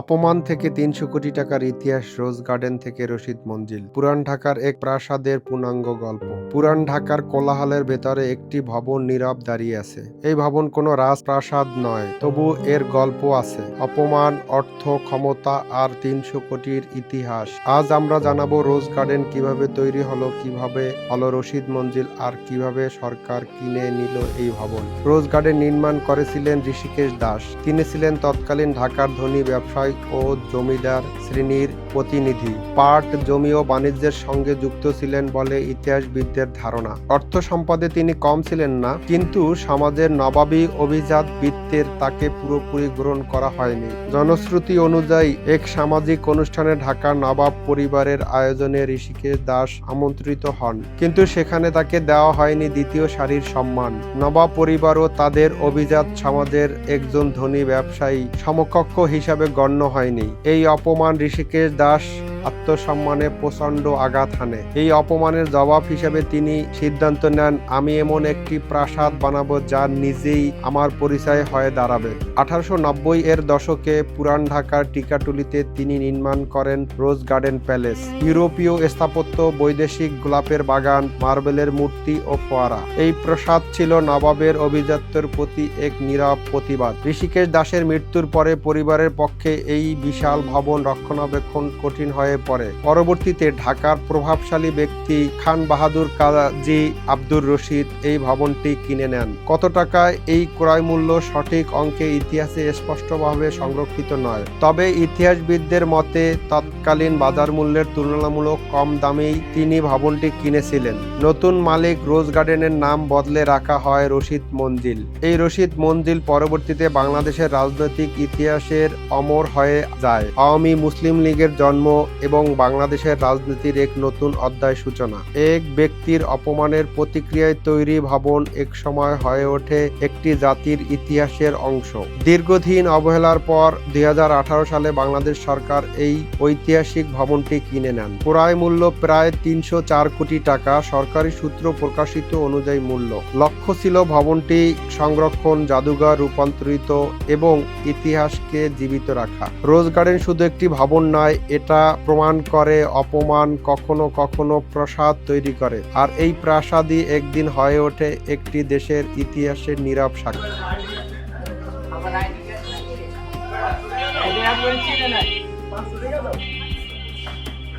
অপমান থেকে তিনশো কোটি টাকার ইতিহাস রোজ গার্ডেন থেকে রশিদ মঞ্জিল। পুরান ঢাকার এক প্রাসাদের পূর্ণাঙ্গ গল্প। পুরান ঢাকার কোলাহলের ভেতরে একটি ভবন নীরব দাঁড়িয়ে আছে। এই ভবন কোনো রাজপ্রাসাদ নয়, তবু এর গল্প আছে। অপমান, অর্থ, ক্ষমতা আর তিনশো কোটির ইতিহাস। আজ আমরা জানাব রোজ গার্ডেন কীভাবে তৈরি হলো, কীভাবে হলো রশিদ মঞ্জিল আর কীভাবে সরকার কিনে নিল এই ভবন। রোজ গার্ডেন নির্মাণ করেছিলেন ঋষিকেশ দাস। তিনি ছিলেন তৎকালীন ঢাকার ধনী ব্যবসায়ী ও জমিদার শ্রেণির প্রতিনিধি। পাট জমি ও বাণিজ্যের সঙ্গে যুক্ত ছিলেন বলে ইতিহাসবিদদের ধারণা। অর্থ সম্পদে তিনি কম ছিলেন না, কিন্তু সমাজের নবাবী অভিজাত বৃত্তের তাকে পুরোপুরি গ্রহণ করা হয়নি। জনশ্রুতি অনুযায়ী, এক সামাজিক অনুষ্ঠানে ঢাকার নবাব পরিবারের আয়োজনে ঋষিকেশ দাস আমন্ত্রিত হন, কিন্তু সেখানে তাকে দেওয়া হয়নি দ্বিতীয় সারির সম্মান। নবাব পরিবারও তাদের অভিজাত সমাজের একজন ধনী ব্যবসায়ী, সমকক্ষ হিসাবে গণ্য হয়নি। এই অপমান ঋষিকেশ দাস আত্মসম্মানে প্রচণ্ড আঘাত হানে। এই অপমানের জবাব হিসেবে তিনি সিদ্ধান্ত নেন, আমি এমন একটি প্রাসাদ বানাবো যা নিজেই আমার পরিচয় হয়ে দাঁড়াবে। আঠারোশো নব্বই এর দশকে পুরান ঢাকার টিকাটুলিতে তিনি নির্মাণ করেন রোজ গার্ডেন প্যালেস, ইউরোপীয় স্থাপত্য, বৈদেশিক গোলাপের বাগান, মার্বেলের মূর্তি ও ফোয়ারা। এই প্রাসাদ ছিল নবাবের অভিজাত্যের প্রতি এক নীরব প্রতিবাদ। ঋষিকেশ দাসের মৃত্যুর পরে পরিবারের পক্ষে এই বিশাল ভবন রক্ষণাবেক্ষণ কঠিন হয়ে পড়ে। পরবর্তীতে ঢাকার প্রভাবশালী ব্যক্তি খান বাহাদুর কাজী আব্দুর রশিদ এই ভবনটি কিনে নেন। কত টাকায় এই ক্রয় মূল্য সঠিক অঙ্কে ইতিহাসে স্পষ্টভাবে সংরক্ষিত নয়। তবে ইতিহাসবিদদের মতে, তৎকালীন বাজার মূল্যের তুলনামূলক কম দামেই তিনি ভবনটি কিনেছিলেন। নতুন মালিক রোজ গার্ডেনের নাম বদলে রাখা হয় রশিদ মঞ্জিল। এই রশিদ মঞ্জিল পরবর্তীতে বাংলাদেশের রাজনৈতিক ইতিহাসের অমর হয়ে যায়। আওয়ামী মুসলিম লীগের জন্ম এবং বাংলাদেশের রাজনীতির এক নতুন অধ্যায় সূচনা। এক ব্যক্তির অপমানের প্রতিক্রিয়ায় তৈরি ভবন এক সময় হয়ে ওঠে একটি জাতির ইতিহাসের অংশ। দীর্ঘদিন অবহেলার পর দুই হাজার আঠারো সালে বাংলাদেশ সরকার এই ঐতিহাসিক ভবনটি কিনে নেন। ক্রয় মূল্য প্রায় তিনশো চার কোটি টাকা। সরকারি সূত্র প্রকাশিত অনুযায়ী মূল্য। লক্ষ্য ছিল ভবনটি সংরক্ষণ, জাদুঘর রূপান্তরিত এবং ইতিহাসকে জীবিত রাখা। রোজ গার্ডেন শুধু একটি ভবন নয়, এটা প্রমাণ করে, অপমান কখনো কখনো প্রাসাদ তৈরি করে। আর এই প্রাসাদই একদিন হয়ে ওঠে একটি দেশের ইতিহাসের নীরব সাক্ষী।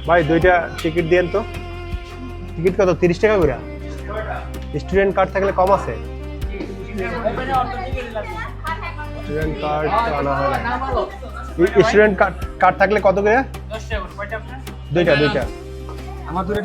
ভাই, দুইটা টিকিট দিয়েন তো। টিকিট কত? তিরিশ টাকা করে? স্টুডেন্ট কার্ড থাকলে কম আছে? স্টুডেন্ট কার্ড আনা হয় না। স্টুডেন্ট কার্ড কার্ড থাকলে কত করে? দুইটা দুইটা। আমার দুটো